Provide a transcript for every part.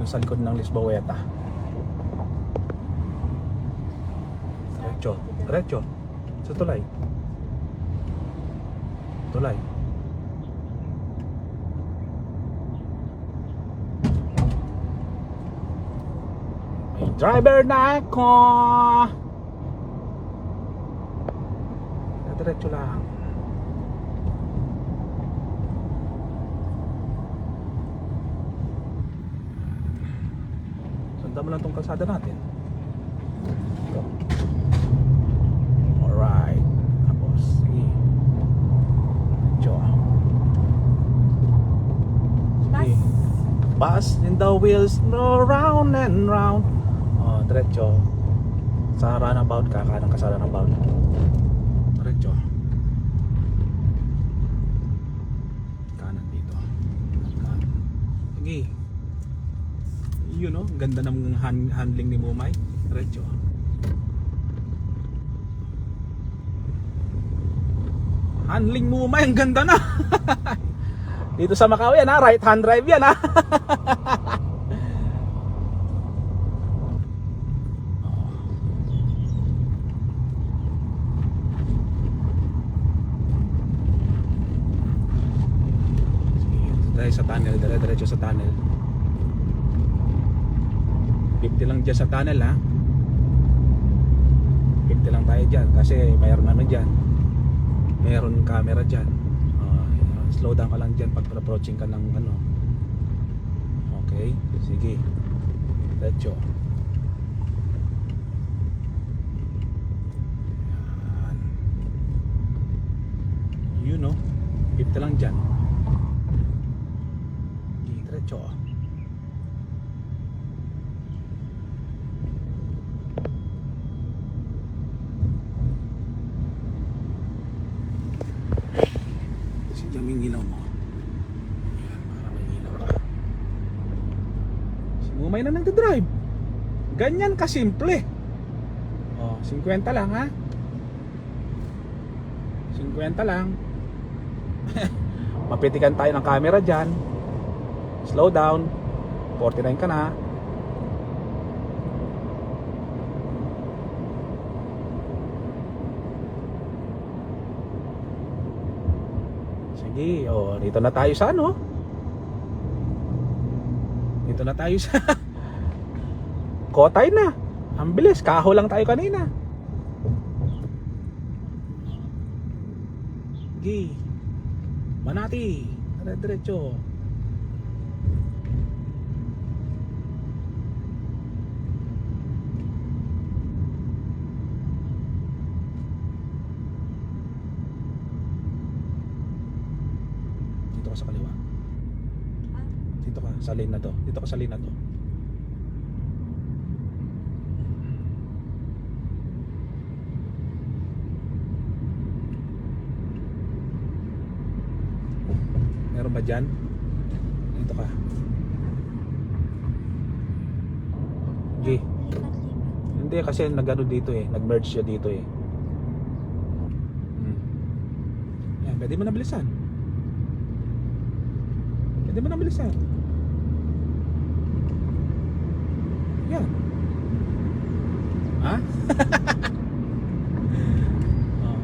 Yung sa likod ng Lisboeta. Diretso. Diretso. Sa tulay. Tulay. May driver na ako. Diretso lang. Sundan mo lang tong kalsada natin. Ito. Alright. Tapos, sige. Diretso. Sige. Bus in the wheels no round and round. Oh, diretso. Sa runabout ka, kanang ka sa runabout. Diretso. Kanan dito. Kanan. Sige. Yun oh, ganda ng han- handling ni Mumay. Diretso. Handling Mumay, ang ganda na. Dito sa Macau yan ha, right hand drive yan ha. Tayo sa tunnel, dire-diretso sa tunnel. 50 lang dyan sa tunnel ha. 50 lang tayo dyan kasi mayroon ano dyan. Mayroon camera dyan. Ah, slow down ka lang dyan pag approaching ka ng ano. Okay, sige. Diretso. Yan. Yun no. 50 lang dyan. Sige, diretso. Si Jaming ilaw mo. Yan, para may ilaw ka. Mumay na nagdadrive. Ganyan kasimple. Oh, 50 lang ha. 50 lang. Mapitikan tayo ng camera dyan. Slow down. 49 ka na. Sige, oh, dito na tayo sa ano? Dito na tayo sa Kotay na. Ang bilis, kaho lang tayo kanina. Sige. Manati. Dire-diretso. Dito sa kaliwa. Dito ka sa lane na to. Dito ka sa lane na to. Meron ba dyan? Dito ka. G. Hindi kasi nagano dito eh. Nag-merge siya dito eh. Hmm. Yan, pwede mo nabilisan. Pwede mo nabilisan. Yan. Ha? oh.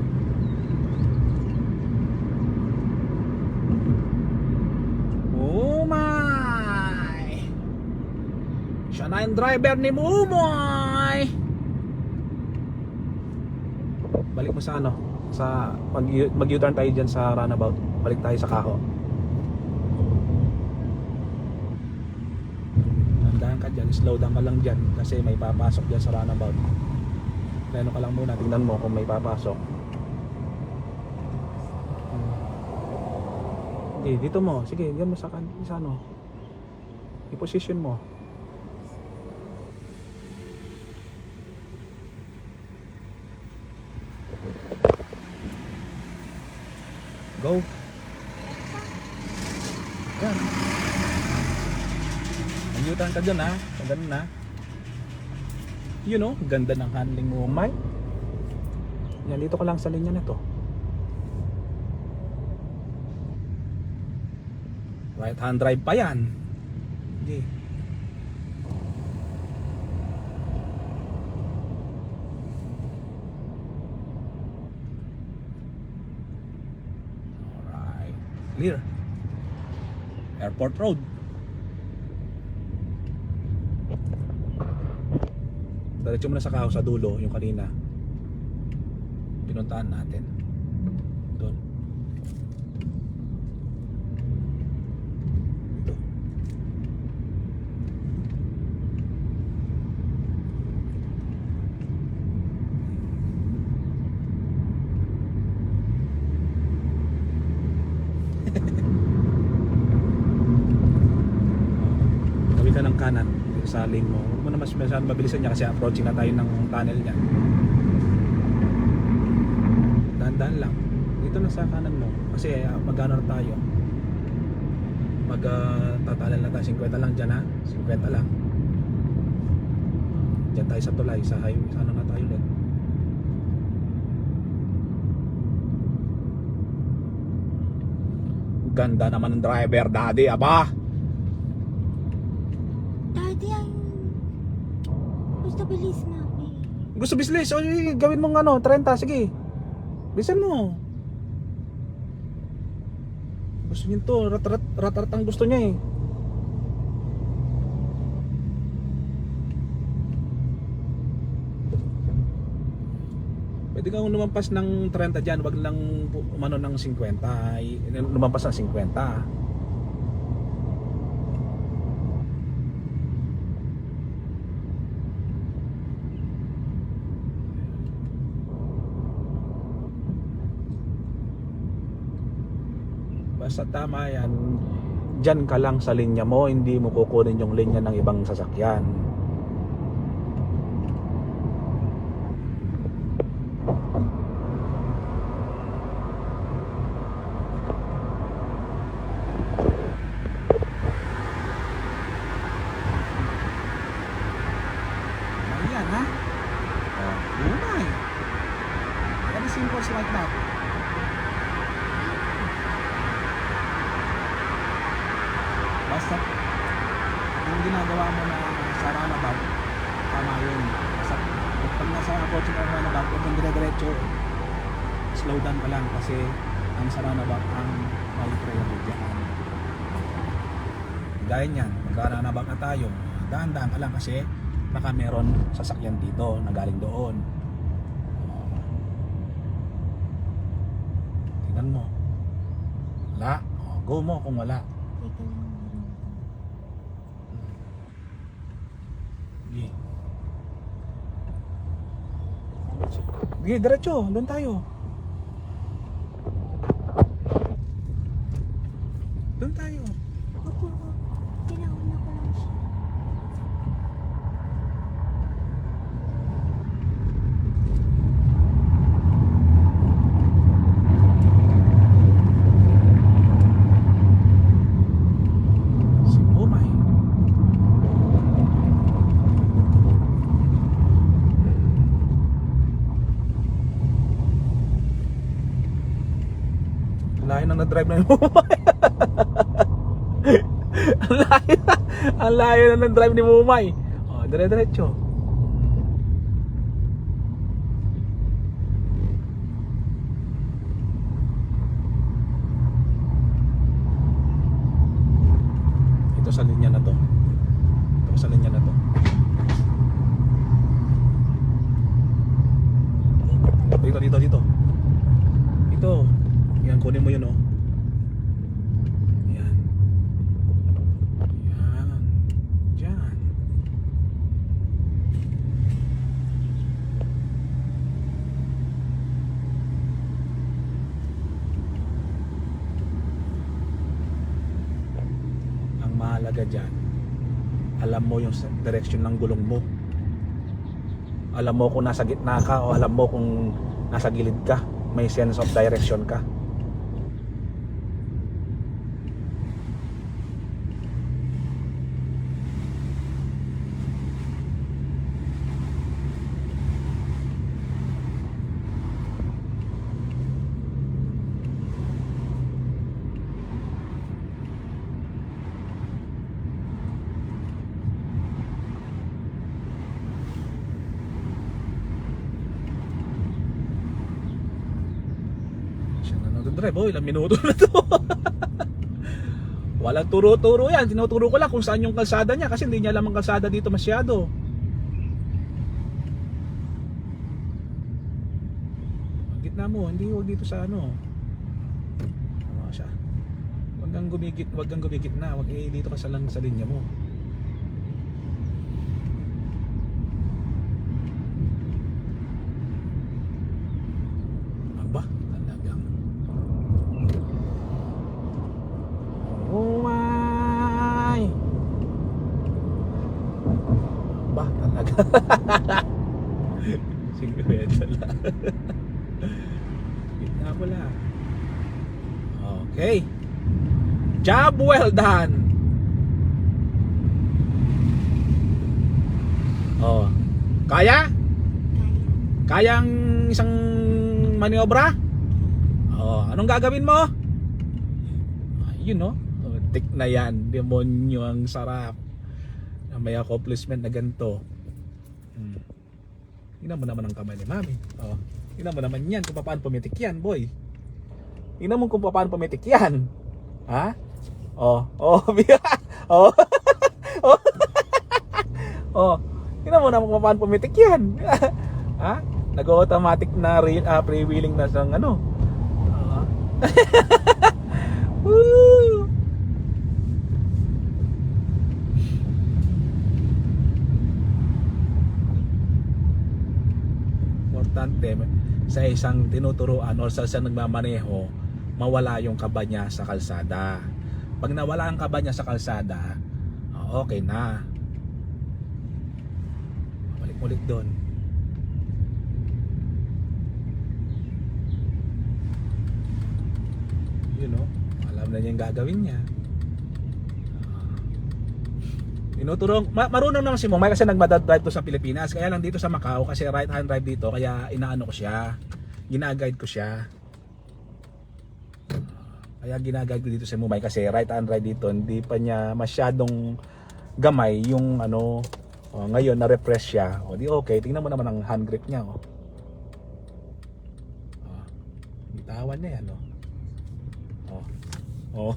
Mumay! Siya na yung driver ni Mumay! Balik mo sa ano? Sa mag mag U-turn tayo dyan sa runabout. Balik tayo sa Kaho. Tandaan ka dyan, slow down ka lang dyan kasi may papasok dyan sa runabout. Plano ka lang muna, tingnan mo kung may papasok. Sige, dito mo. Sige, diyan mo sa, sa ano. I-position mo. Go. Yan. Mag-U-turn ka dyan ha ganun na you know ganda ng handling mo may yan dito ko lang sa linya na to right hand drive pa yan hindi okay. Clear. Airport Road. Diretso mo na sa kaho sa dulo, yung kanina. Pinuntahan natin. Doon. Dito. Tabi ka ng kanan sa mo. Huwag mo na mas masyadong mabilisan niya kasi approaching na tayo ng tunnel niya. Dahan-dahan lang. Dito na sa kanan mo. Kasi uh, magano na tayo. Mag uh, tatalan na tayo. 50 lang dyan ha. 50 lang. Diyan tayo sa tulay. Sa highway. Sa ano na tayo ulit. Ganda naman ng driver, daddy, aba. Daddy, ang... Gusto bilis namin. Gusto bislis, o gawin mong ano, 30, sige. Bilisan mo. Gusto niyo to, rat-rat, rat-rat ang gusto niya eh. Pwede kang lumampas ng 30 dyan, wag lang umano ng 50. ay- Lumampas ng 50. Basta tama yan, dyan ka lang sa linya mo, hindi mo kukunin yung linya ng ibang sasakyan. Approach ng runabout, kang dire-diretso, slow down ka lang kasi ang sa runabout ang may priority dyan. Gaya niyan, magka-runabout na tayo, dahan-dahan ka lang kasi baka meron sasakyan dito na galing doon. Tingnan mo. Wala. Oh, go mo kung wala. Teka lang, meron ako. Sige. Sige, diretso. Doon tayo. Doon tayo. Opo, pinauna ko lang siya. Si Umay. Na-drive na Mumay. ang layo, ang layo na ng drive ni Mumay. Oh, dire-diretso. Ito sa linya na to. Ito sa linya na to. Dito, dito, dito. Ito. Yan, kunin mo yun, oh. Yan. Yan. Diyan. Ang mahalaga dyan, alam mo yung direction ng gulong mo. Alam mo kung nasa gitna ka o alam mo kung nasa gilid ka. May sense of direction ka. Nag-drive. Oh, ilang minuto na to. Walang turo-turo yan. Tinuturo ko lang kung saan yung kalsada niya kasi hindi niya alam ang kalsada dito masyado. Ang gitna mo, hindi huwag dito sa ano. Ano siya? Huwag kang gumigit, huwag kang gumigit na. Huwag eh, dito ka sa lang sa linya mo. Aba, talagang. Oh my! Aba, Sige, lang. Gitna mo lang. Okay. Job well done. Oh. Kaya? Kaya. Kayang isang maniobra? Oh, anong gagawin mo? Ayun no. Oh, tik na yan. Demonyo ang sarap. May accomplishment na ganito. Hmm. Tingnan mo naman ang kamay ni Mami. Oh. Tingnan mo naman yan kung paano pumitik yan, boy. Tingnan mo kung paano pumitik yan. Ha? Oh, oh, oh. oh. oh. Tingnan mo naman kung paano pumitik yan. ha? Nag-automatic na re- ah, pre-wheeling na sang ano. Ah. Importante sa isang tinuturuan o sa isang nagmamaneho, mawala yung kaba niya sa kalsada. Pag nawala ang kaba niya sa kalsada, ah, okay na. Balik-balik doon. you know, alam na niya yung gagawin niya. Tinuturo, ma- marunong naman si Momay kasi nagmadad drive to sa Pilipinas. Kaya lang dito sa Macau kasi right hand drive dito kaya inaano ko siya. Gina-guide ko siya. Kaya ginaguide ko dito si Momay kasi right hand drive dito hindi pa niya masyadong gamay yung ano oh, ngayon na-refresh siya. O di okay, tingnan mo naman ang hand grip niya oh. Oh. Bitawan niya yan oh. Oh. Oh.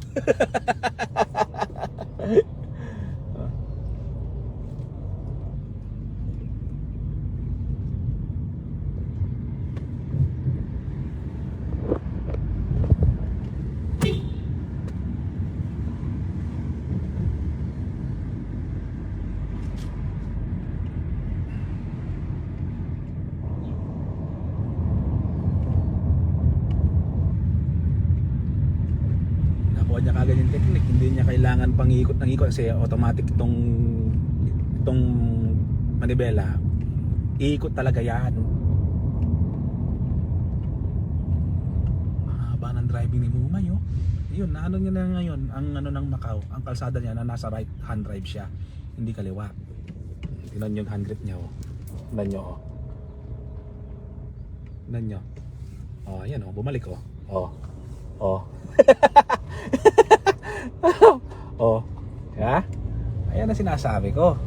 nakuha niya kagad yung technique hindi niya kailangan pang ikot ng ikot kasi automatic itong itong manibela iikot talaga yan. Haba ng driving ni Mumay oh yun na ano niya na ngayon ang ano ng Macau ang kalsada niya na nasa right hand drive siya hindi kaliwa. Tingnan yung hand grip niya oh. Tingnan nyo oh. Tingnan nyo oh ayan oh bumalik oh. Oh. Oh. Ha? Ayan ang sinasabi ko.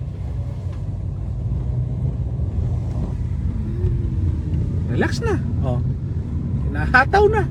Relax na. Oh. Hinahataw na.